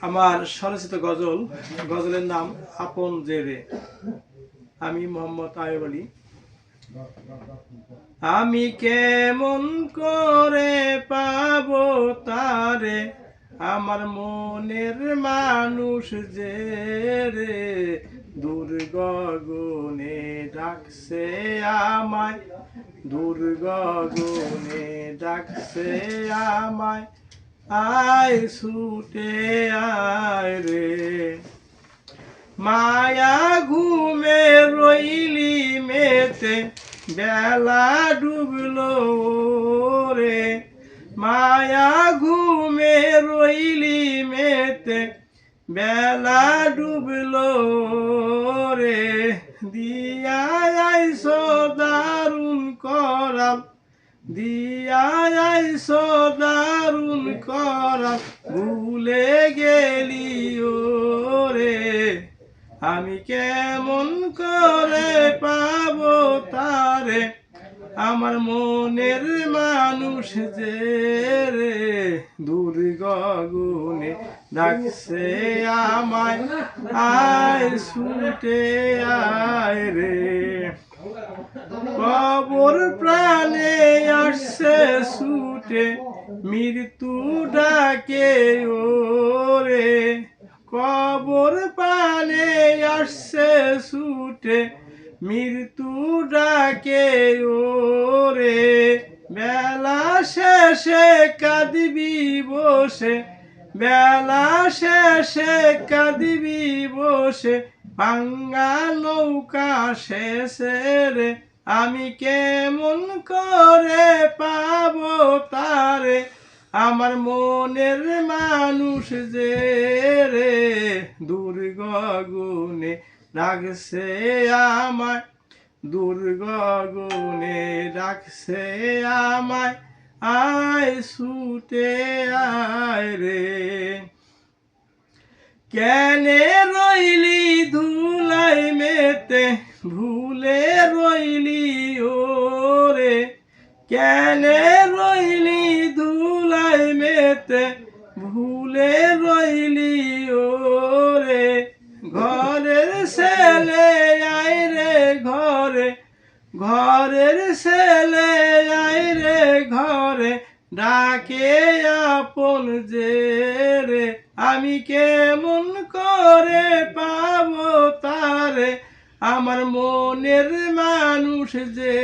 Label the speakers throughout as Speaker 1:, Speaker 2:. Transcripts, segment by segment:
Speaker 1: আমার স্বরচিত গজল, গজলের নাম আপন জেরে আমি মোহাম্মদ আয়ব আলী। আমি কেমন করে পাবো তারে? আমার মনের মানুষ যে রে? দূর গগনে ডাকছে আমায়। দূর গগনে ডাকছে আমায়। আয় ছুটে আয় রে। মায়া ঘুমে রইলি মেতে, বেলা ডুবলো রে। মায়া ঘুমে রইলি মেতে, বেলা ডুবলো রে। দিয়া আইসো দিয়া আইসো দারুণ করাম ভুলে গেলি রে আমি কেমন করে পাব তারে? আমার মনের মানুষ যে রে? দূর গগুনে ডাকছে আমায়, আয় ছুটে আয় রে। কবর প্রাণে আসছে ছুটে মৃত্যু ডাকে ওরে। কবর প্রাণে আসছে ছুটে মৃত্যু ডাকে ওরে। বেলা শেষে কাঁদবি বসে, বেলা শেষে কাঁদবি বসে, ভাঙ্গা নৌকা শেষে রে আমি কেমন করে পাবো তারে? আমার মনের মানুষ যে রে দূর গগুনে রাখছে আমায় দূর গগুনে রাখছে আমায়, আয় ছুটে আয় রে। কেন রইলি ধুলাই মেতে ভুলে রইলি ওরে, কেনে রইলি ধুলাই মেতে? ভুলে রইলি ওরে, ঘরের ছেলে আই রে ঘরে, ঘরের ছেলে আই রে ঘরে, ডাকে আপন যে রে, আমি কেমন করে পাবো তারে? আমার মনের মানুষ যে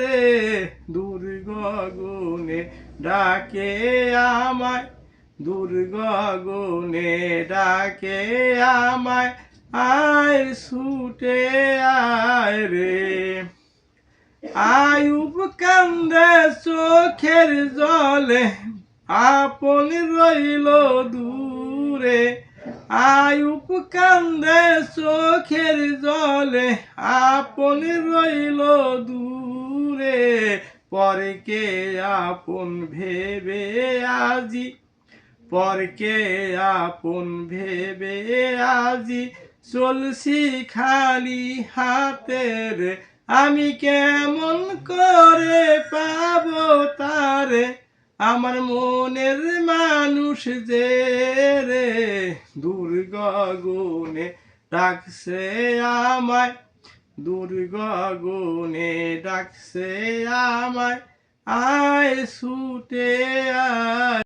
Speaker 1: রে দূর গগুনে ডাকে আমায় দূর গগুনে ডাকে আমায়, আয় ছুটে আয় রে। আয়ুব কান্দে চোখের জলে, আপন রইল দূরে। আয়ুব কান্দে চোখের জলে, আপন রইল দূরে। পরকে আপন ভেবে আজি? পরকে আপন ভেবে আজি? চলছি খালি হাতের, আমি কেমন করে পাবো তারে? আমার মনের মানুষ যে রে দূর গগুনে ডাকছে আমায় দূর গগুনে ডাকছে আমায়, আয় সুটে আয়।